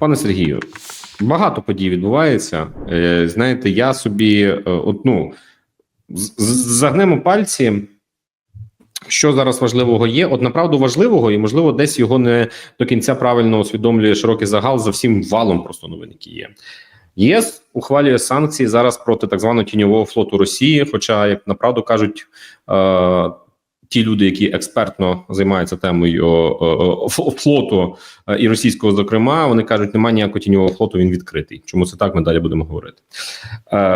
Пане Сергію, багато подій відбувається. Е, Знаєте, я собі е, от, ну, загнемо пальці. Що зараз важливого є? От направду важливого, і можливо, десь його не до кінця правильно усвідомлює широкий загал за всім валом просто новин, які є. ЄС ухвалює санкції зараз проти так званого тіньового флоту Росії. Хоча, як направду кажуть, е, ті люди, які експертно займаються темою е, е, флоту е, і російського, зокрема, вони кажуть, немає ніякого тіньового флоту, він відкритий. Чому це так? Ми далі будемо говорити.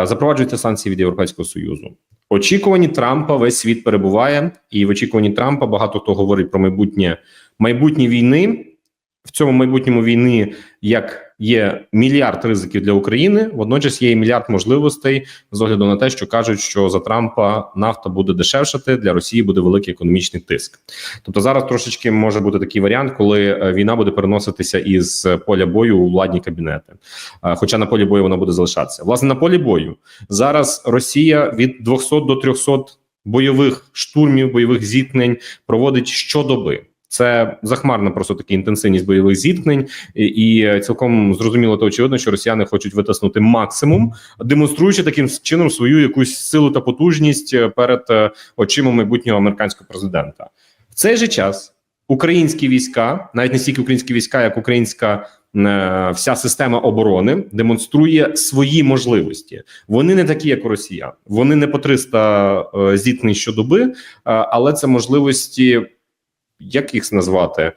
Запроваджуються санкції від Європейського союзу. Очікувані Трампа весь світ перебуває, і в очікуванні Трампа багато хто говорить про майбутнє майбутні війни. В цьому майбутньому війни як є мільярд ризиків для України, водночас є і мільярд можливостей з огляду на те, що кажуть, що за Трампа нафта буде дешевшати, для Росії буде великий економічний тиск. Тобто зараз трошечки може бути такий варіант, коли е, війна буде переноситися із поля бою у владні кабінети. Е, Хоча на полі бою вона буде залишатися. Власне, на полі бою зараз Росія від 200 до 300 бойових штурмів, бойових зіткнень проводить щодоби. Це захмарна просто така інтенсивність бойових зіткнень, і, і цілком зрозуміло та очевидно, що росіяни хочуть витиснути максимум, демонструючи таким чином свою якусь силу та потужність е, перед е, очима майбутнього американського президента. В цей же час українські війська, навіть не стільки українські війська, як українська е, вся система оборони, демонструє свої можливості. Вони не такі, як у росіян. Вони не по 300 е, зіткнень щодоби, е, але це можливості як їх назвати?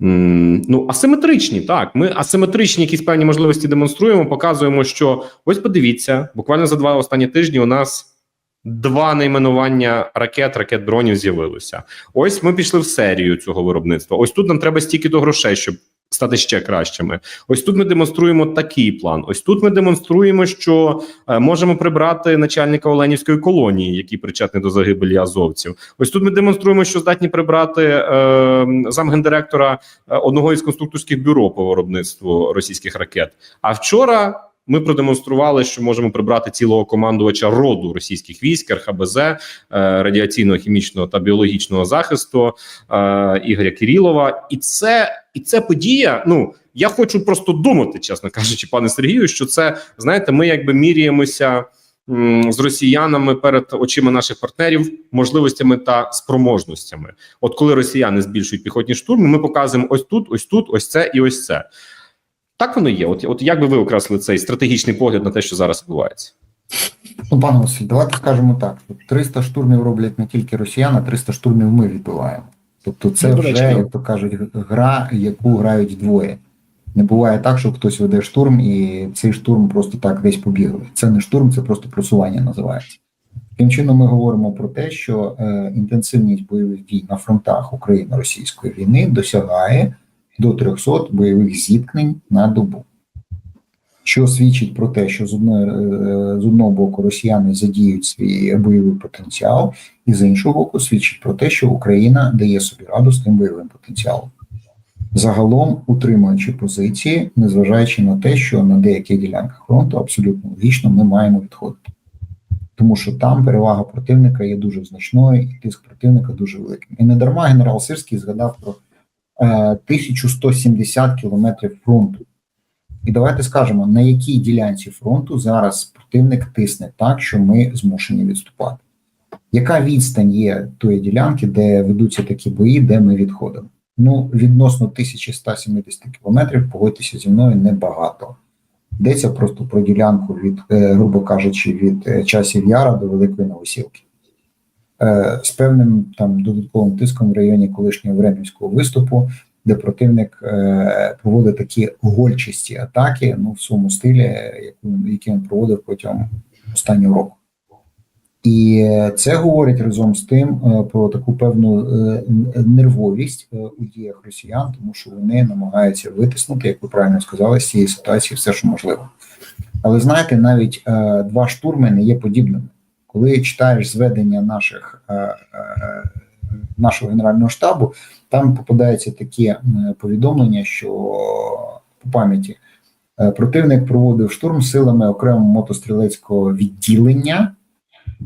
Ну, асиметричні, так. Ми асиметричні якісь певні можливості демонструємо, показуємо, що ось подивіться, буквально за два останні тижні у нас два найменування ракет, ракет дронів з'явилося. Ось ми пішли в серію цього виробництва. Ось тут нам треба стільки до грошей, щоб стати ще кращими. Ось тут ми демонструємо такий план. Ось тут ми демонструємо, що е, можемо прибрати начальника Оленівської колонії, який причетний до загибелі азовців. Ось тут ми демонструємо, що здатні прибрати е, замгендиректора е, одного із конструкторських бюро по виробництву російських ракет. А вчора. Ми продемонстрували, що можемо прибрати цілого командувача роду російських військ РХБЗ, е, радіаційного, хімічного та біологічного захисту е, Ігоря Кирилова. І це і це подія. Ну я хочу просто думати, чесно кажучи, пане Сергію, що це знаєте, ми якби міряємося з росіянами перед очима наших партнерів можливостями та спроможностями. От коли росіяни збільшують піхотні штурми, ми показуємо ось тут, ось тут, ось це і ось це. Так воно є. От, от як би ви окреслили цей стратегічний погляд на те, що зараз відбувається? Ну, пане Василь, давайте скажемо так: 300 штурмів роблять не тільки росіяни, а 300 штурмів ми відбиваємо. Тобто, це Ну, вже, як то кажуть, гра, яку грають двоє. Не буває так, що хтось веде штурм, і цей штурм просто так десь побігли. Це не штурм, це просто просування називається. Таким чином, ми говоримо про те, що е, інтенсивність бойових дій на фронтах Україно-російської війни досягає до 300 бойових зіткнень на добу що свідчить про те, що з одної е, з одного боку росіяни задіють свій бойовий потенціал, і з іншого боку, свідчить про те, що Україна дає собі раду з тим бойовим потенціалом. Загалом утримуючи позиції, незважаючи на те, що на деяких ділянках фронту абсолютно логічно ми маємо відходити. Тому що там перевага противника є дуже значною, і тиск противника дуже великим. І не дарма генерал Сирський згадав про 1170 кілометрів фронту. І давайте скажемо, на якій ділянці фронту зараз противник тисне так, що ми змушені відступати. Яка відстань є тої ділянки, де ведуться такі бої, де ми відходимо? Ну, відносно 1170 кілометрів, погодьтеся зі мною, небагато. Йдеться просто про ділянку від, е, грубо кажучи, від е, часів Яра до Великої Новосілки. Е, З певним там додатковим тиском в районі колишнього Времівського виступу, де противник е, проводить такі гольчасті атаки, ну в своєму стилі, який він проводив протягом останнього року. І це говорить разом з тим е, про таку певну нервовість у діях росіян, тому що вони намагаються витиснути, як ви правильно сказали, з цієї ситуації все, що можливо. Але знаєте, навіть два штурми не є подібними. Коли читаєш зведення наших е, е, нашого генерального штабу, там попадаються такі е, повідомлення, що по пам'яті противник проводив штурм силами окремого мотострілецького відділення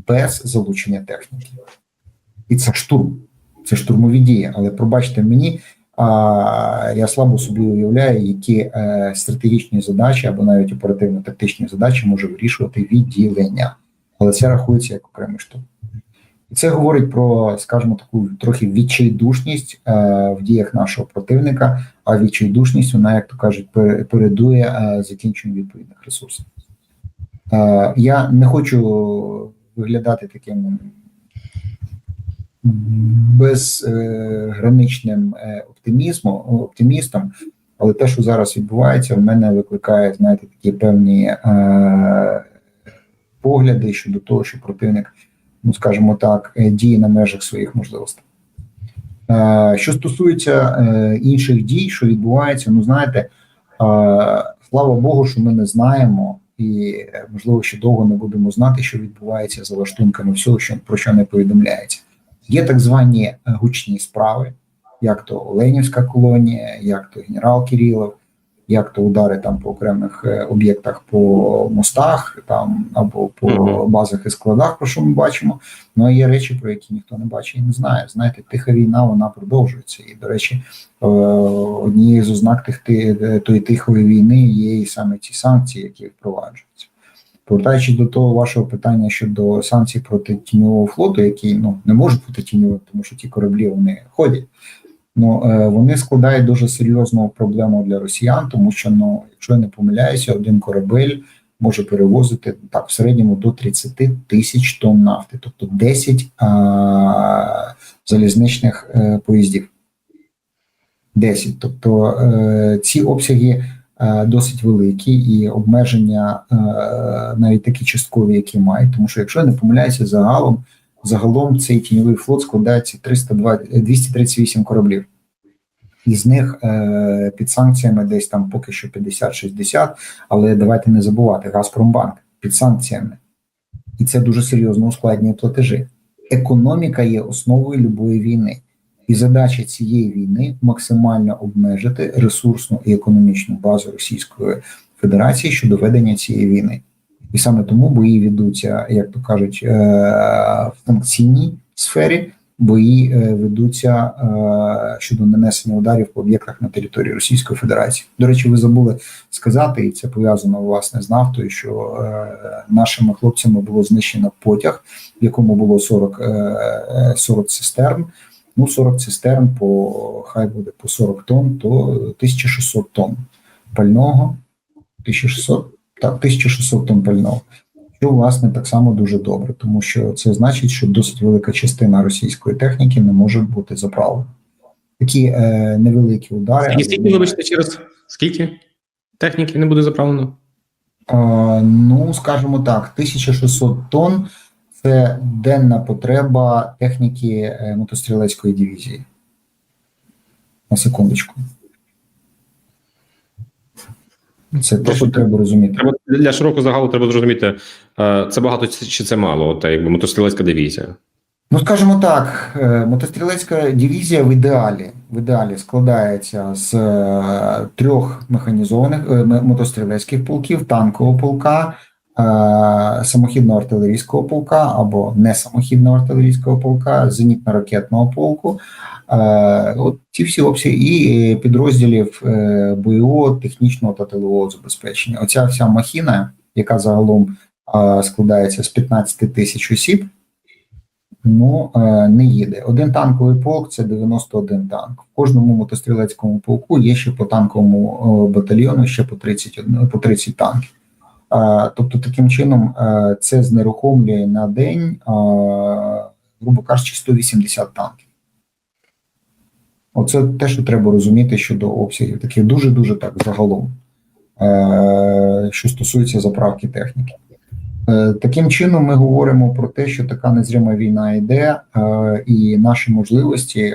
без залучення техніки. І це штурм, це штурмові дії. Але пробачте мені, А я слабо собі уявляю, які стратегічні задачі або навіть оперативно-тактичні задачі може вирішувати відділення, але це рахується як окремий штурм. І це говорить про, скажімо, таку трохи відчайдушність е, в діях нашого противника. А відчайдушність, вона, як то кажуть, передує е, закінченню відповідних ресурсів. Е, я не хочу виглядати таким безграничним е, оптимізмом, оптимістом, але те, що зараз відбувається, в мене викликає, знаєте, такі певні е, погляди щодо того, що противник, ну скажімо так, е, діє на межах своїх можливостей. Е, Що стосується е, інших дій, що відбувається, ну знаєте, слава Богу, що ми не знаємо, і можливо ще довго не будемо знати, що відбувається за лаштунками всього, що про що не повідомляється. Є так звані гучні справи, як то Оленівська колонія, як то генерал Кирилов, як то удари там по окремих е, об'єктах по мостах, там або по базах і складах, про що ми бачимо. Ну а є речі, про які ніхто не бачить і не знає. Знаєте, тиха війна вона продовжується. І, до речі, е, однією з ознак тих е, тої тихої війни є і саме ці санкції, які впроваджуються. Повертаючись до того вашого питання щодо санкцій проти тіньового флоту, який ну не можуть бути тіньовим, тому що ті кораблі вони ходять. Ну е, вони складають дуже серйозну проблему для росіян, тому що ну, якщо я не помиляюся, один корабель може перевозити так в середньому до 30 тисяч тонн нафти, тобто 10 а, залізничних е, поїздів. 10. Тобто е, ці обсяги е, досить великі і обмеження е, навіть такі часткові, які мають. Тому що, якщо я не помиляюся, загалом загалом цей тіньовий флот складається 302, 238 кораблів. Із них е, під санкціями десь там поки що 50-60, але давайте не забувати Газпромбанк під санкціями. І це дуже серйозно ускладнює платежі. Економіка є основою любої війни. І задача цієї війни максимально обмежити ресурсну і економічну базу Російської Федерації щодо ведення цієї війни. І саме тому бої ведуться, як то кажуть, е, в санкційній сфері, бої е, ведуться е, щодо нанесення ударів по об'єктах на території Російської Федерації. До речі, ви забули сказати, і це пов'язано власне з нафтою, що е, нашими хлопцями було знищено потяг, в якому було 40, е, 40 цистерн. Ну, 40 цистерн по хай буде по 40 тонн, то 1600 тонн пального. 1600, так, 1600 тонн пального. Що, власне, так само дуже добре, тому що це значить, що досить велика частина російської техніки не може бути заправлена. Такі е, невеликі удари. Скільки, скільки, але- вибачте, через скільки техніки не буде заправлено? Е, ну, скажімо так, 1600 тонн це денна потреба техніки е, мотострілецької дивізії. На секундочку. Це те, що треба розуміти. Треба для широкого загалу треба зрозуміти, е, це багато чи це мало, та якби мотострілецька дивізія. Ну, скажімо так, е, мотострілецька дивізія в ідеалі, в ідеалі складається з е, трьох механізованих мотострілецьких полків, танкового полка, самохідного артилерійського полка або не самохідного артилерійського полка, зенітно-ракетного полку. Е, От ці всі обсяги і е, підрозділів е, бойового, технічного та тилового забезпечення. Оця вся махіна, яка загалом е, складається з 15 тисяч осіб, ну е, не їде. Один танковий полк це 91 танк. В кожному мотострілецькому полку є ще по танковому е, батальйону ще по 30, по 30 танків. Тобто, таким чином, е, це знерухомлює на день, грубо кажучи, 180 танків. Оце те, що треба розуміти щодо обсягів, таких дуже дуже так загалом, е, що стосується заправки техніки. Е, Таким чином, ми говоримо про те, що така незрима війна йде, і наші можливості,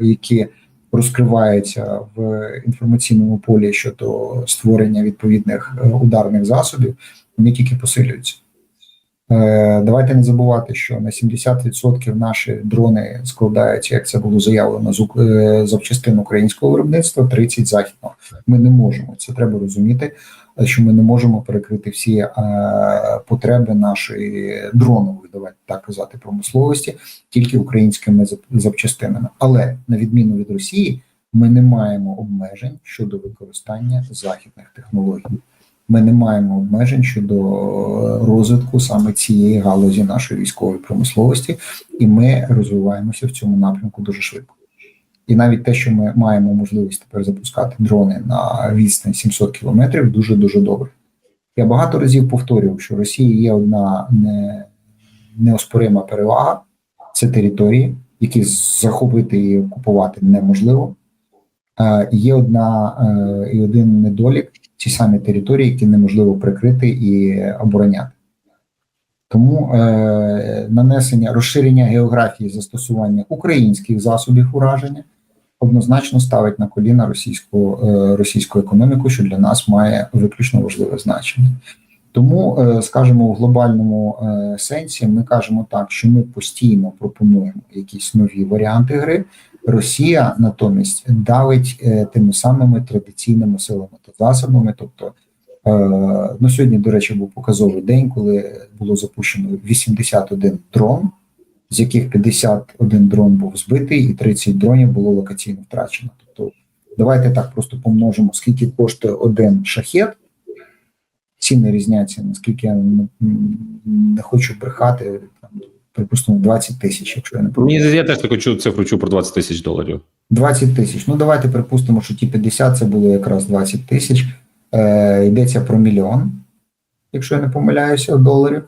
які розкриваються в інформаційному полі щодо створення відповідних е, ударних засобів, вони тільки посилюються. Е, Давайте не забувати, що на 70% наші дрони складаються, як це було заявлено, з е, запчастин українського виробництва, 30 західного. Ми не можемо це треба розуміти що ми не можемо перекрити всі е, потреби нашої дронової, давайте так казати, промисловості тільки українськими зап- запчастинами. Але на відміну від Росії, ми не маємо обмежень щодо використання західних технологій. Ми не маємо обмежень щодо розвитку саме цієї галузі нашої військової промисловості, і ми розвиваємося в цьому напрямку дуже швидко. І навіть те, що ми маємо можливість тепер запускати дрони на відстань 700 кілометрів, дуже дуже добре. Я багато разів повторював, що Росії є одна не, неоспорима перевага це території, які захопити і окупувати неможливо. Е, є одна е, і один недолік ці самі території, які неможливо прикрити і обороняти. Тому е, нанесення розширення географії застосування українських засобів ураження однозначно ставить на коліна російську, е, російську економіку, що для нас має виключно важливе значення. Тому, е, скажімо, у глобальному е, сенсі ми кажемо так, що ми постійно пропонуємо якісь нові варіанти гри. Росія натомість давить тими самими традиційними силами та засобами. Тобто, ну сьогодні, до речі, був показовий день, коли було запущено 81 дрон, з яких 51 дрон був збитий, і 30 дронів було локаційно втрачено. Тобто, давайте так просто помножимо, скільки коштує один шахет. Ціни різняться, наскільки я не, хочу брехати, там, припустимо, 20 тисяч, якщо я не помиляюсь. я теж таку чу- цифру чув про 20 тисяч доларів. 20 тисяч. Ну, давайте припустимо, що ті 50 це було якраз 20 тисяч. Е, йдеться про мільйон, якщо я не помиляюся, доларів.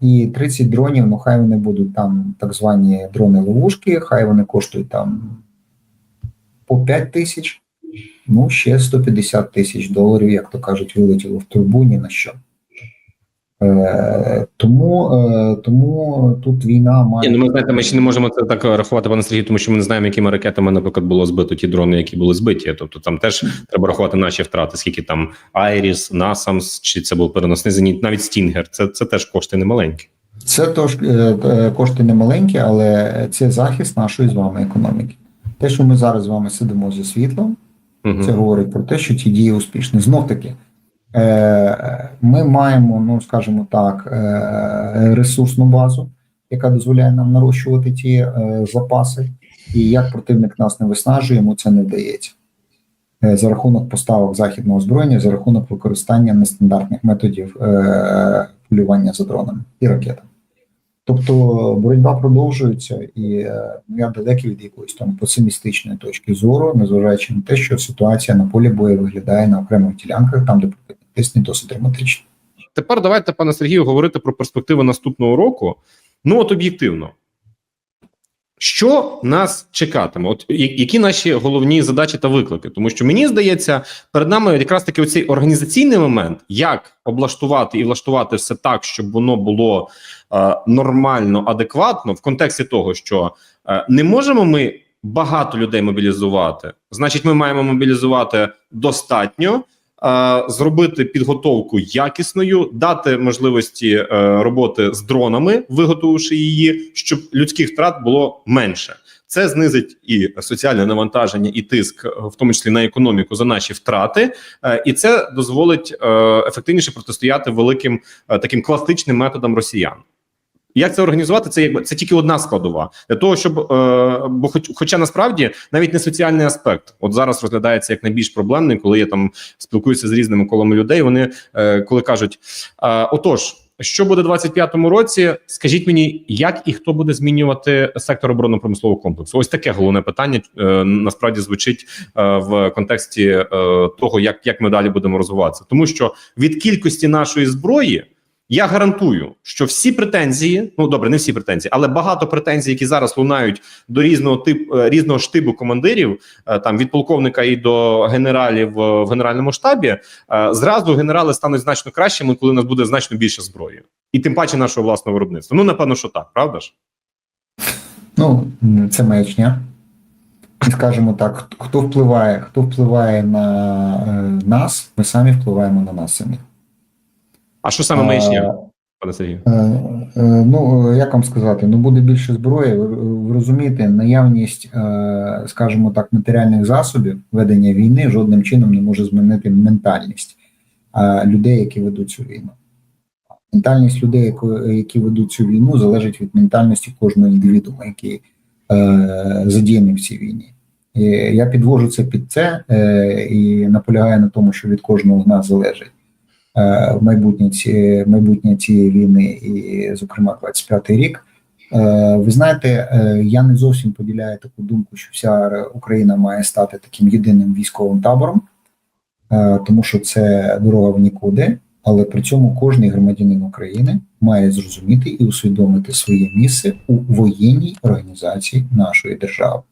І 30 дронів, ну хай вони будуть там так звані дрони-ловушки, хай вони коштують там по 5 тисяч. Ну, ще 150 тисяч доларів, як то кажуть, вилетіло в турбу ні на що. Е, тому, е, тому тут війна має. Ні, ну ми знаєте, ми ще не можемо це так рахувати, пане Сергію, тому що ми не знаємо, якими ракетами, наприклад, було збито ті дрони, які були збиті. Тобто там теж треба рахувати наші втрати, скільки там Айріс, Насамс, чи це був переносний зеніт, навіть Стінгер. Це, це теж кошти немаленькі. Це тож е, кошти не маленькі, але це захист нашої з вами економіки. Те, що ми зараз з вами сидимо зі світлом, Угу. це говорить про те, що ті дії успішні. Знов таки, ми маємо, ну скажімо так, е, ресурсну базу, яка дозволяє нам нарощувати ті е, запаси. І як противник нас не виснажує, йому це не вдається. Е, За рахунок поставок західного озброєння, за рахунок використання нестандартних методів е, полювання за дронами і ракетами. Тобто боротьба продовжується, і е, я далекий від якоїсь там песимістичної точки зору, незважаючи на те, що ситуація на полі бою виглядає на окремих ділянках, там, де противник досить драматично. Тепер давайте, пане Сергію, говорити про перспективи наступного року. Ну, от об'єктивно. Що нас чекатиме? От які наші головні задачі та виклики? Тому що мені здається, перед нами якраз таки оцей організаційний момент, як облаштувати і влаштувати все так, щоб воно було е, нормально, адекватно, в контексті того, що е, не можемо ми багато людей мобілізувати, значить, ми маємо мобілізувати достатньо. Е, Зробити підготовку якісною, дати можливості е, роботи з дронами, виготовивши її, щоб людських втрат було менше. Це знизить і соціальне навантаження, і тиск, е, в тому числі на економіку за наші втрати, і це дозволить ефективніше протистояти великим таким класичним методам росіян. Як це організувати? Це якби це тільки одна складова для того, щоб е, бо, хоч, хоча насправді навіть не соціальний аспект, от зараз розглядається як найбільш проблемний, коли я там спілкуюся з різними колами людей. Вони е, коли кажуть: е, отож, що буде в 25-му році? Скажіть мені, як і хто буде змінювати сектор оборонно-промислового комплексу? Ось таке головне питання е, насправді звучить е, в контексті е, того, як, як ми далі будемо розвиватися, тому що від кількості нашої зброї. Я гарантую, що всі претензії, ну добре, не всі претензії, але багато претензій, які зараз лунають до різного типу різного штибу командирів, е, там від полковника і до генералів е, в генеральному штабі, зразу генерали стануть значно кращими, коли у нас буде значно більше зброї, і тим паче нашого власного виробництва. Ну напевно, що так, правда ж? Ну, це маячня. Скажімо так, хто- впливає, хто впливає на нас, ми самі впливаємо на нас самі. А що саме маячня, пане Сергію? Е, е, Ну, як вам сказати, ну буде більше зброї. Ви, розумієте, наявність, е, скажімо так, матеріальних засобів ведення війни жодним чином не може змінити ментальність людей, які ведуть цю війну. Ментальність людей, які ведуть цю війну, залежить від ментальності кожного індивідуума, який е, задіяний в цій війні. І я підвожу це під це е, і наполягаю на тому, що від кожного з нас залежить майбутнє, ці, майбутнє цієї війни, і, зокрема, 25-й рік. Е, ви знаєте, е, я не зовсім поділяю таку думку, що вся Україна має стати таким єдиним військовим табором, е, тому що це дорога в нікуди. Але при цьому кожний громадянин України має зрозуміти і усвідомити своє місце у воєнній організації нашої держави.